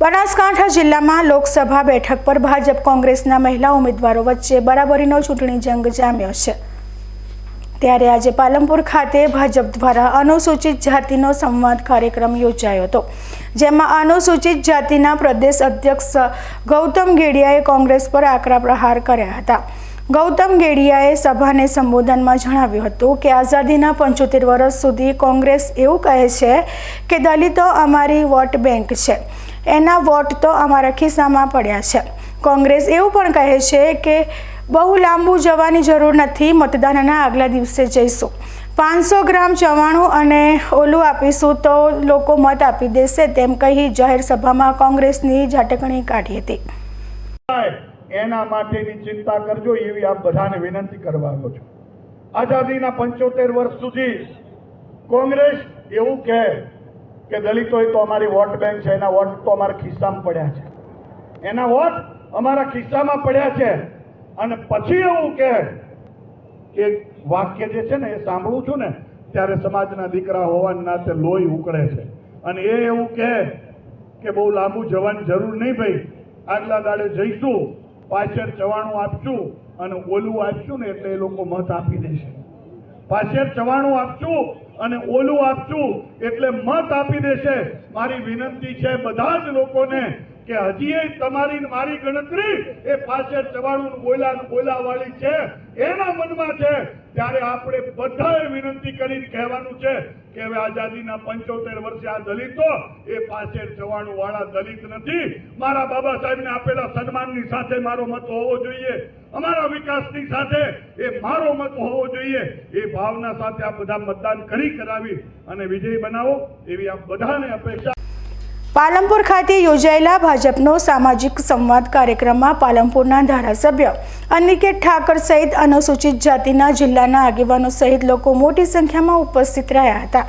બનાસકાંઠા જિલ્લામાં લોકસભા બેઠક પર ભાજપ કોંગ્રેસના મહિલા ઉમેદવારો વચ્ચે બરાબરીનો ચૂંટણી જંગ જામ્યો છે. ત્યારે આજે પાલનપુર ખાતે ભાજપ દ્વારા અનુસૂચિત જાતિનો સંવાદ કાર્યક્રમ યોજાયો હતો, જેમાં અનુસૂચિત જાતિના પ્રદેશ અધ્યક્ષ ગૌતમ ગેડિયાએ કોંગ્રેસ પર આકરા પ્રહાર કર્યા હતા. ગૌતમ ગેડિયાએ સભાને સંબોધનમાં જણાવ્યું હતું કે આઝાદીના પંચોતેર વર્ષ સુધી કોંગ્રેસ એવું કહે છે કે દલિતો અમારી વોટ બેંક છે. એના વોટ તો અમારા ખિસ્સામાં પડ્યા છે. કોંગ્રેસ એવું પણ કહે છે કે બહુ લાંબુ જવાની જરૂર નથી, મતદાનના આગલા દિવસે જઈશું. પાંચસો ગ્રામ ચવાણું અને ઓલું આપીશું તો લોકો મત આપી દેશે તેમ કહી જાહેર સભામાં કોંગ્રેસની ઝાટકણી કાઢી હતી. એના માટેની ચિંતા કરજો, એવી આપ બધાને વિનંતી કરવા આવ્યો છું. આઝાદીના પંચોતેર વર્ષ સુધી કોંગ્રેસ એવું કહે કે દલિતોએ તો અમારી વોટ બેંક છે, એના વોટ તો અમારા ખિસ્સામાં પડ્યા છે. એના વોટ અમારા ખિસ્સામાં પડ્યા છે. અને પછી એવું કે વાક્ય જે છે ને, એ સાંભળું છું ને, ત્યારે સમાજના દીકરા હોવાના નાતે લોહી ઉકળે છે. અને એ એવું કહે કે બહુ લાંબુ જવાની જરૂર નહીં ભાઈ. આગલા દાડે જઈશું, પાછળ ચવાણું આપશું, અને ઓલું આપશું ને એટલે એ લોકો મત આપી દેશે. પાછળ ચવાણું આપશું અને ઓલું આપશું એટલે મત આપી દેશે. મારી વિનંતી છે બધા જ લોકોને કે હજી તમારી મારી ગણતરી એ પાછળ ચવાણું બોલા બોલા વાળી છે, એના મનમાં છે. ત્યારે આપણે બધાએ વિનંતી કરીને કહેવાનું છે કે હવે આઝાદીના પંચોતેર વર્ષે આ દલિતો એ પાછળ ચવાણું વાળા દલિત નથી. મારા બાબા સાહેબને આપેલા સન્માનની સાથે મારો મત હોવો જોઈએ. અમારા વિકાસની સાથે એ મારો મત હોવો જોઈએ. એ ભાવના સાથે આ બધા મતદાન કરી કરાવી અને વિજયી બનાવો એવી આ બધાને અપેક્ષા પાલનપુર ખાતે યોજાયેલા ભાજપનો સામાજિક સંવાદ કાર્યક્રમમાં પાલનપુરના ધારાસભ્ય અનિકેત ઠાકર સહિત અનુસૂચિત જાતિના જિલ્લાના આગેવાનો સહિત લોકો મોટી સંખ્યામાં ઉપસ્થિત રહ્યા હતા.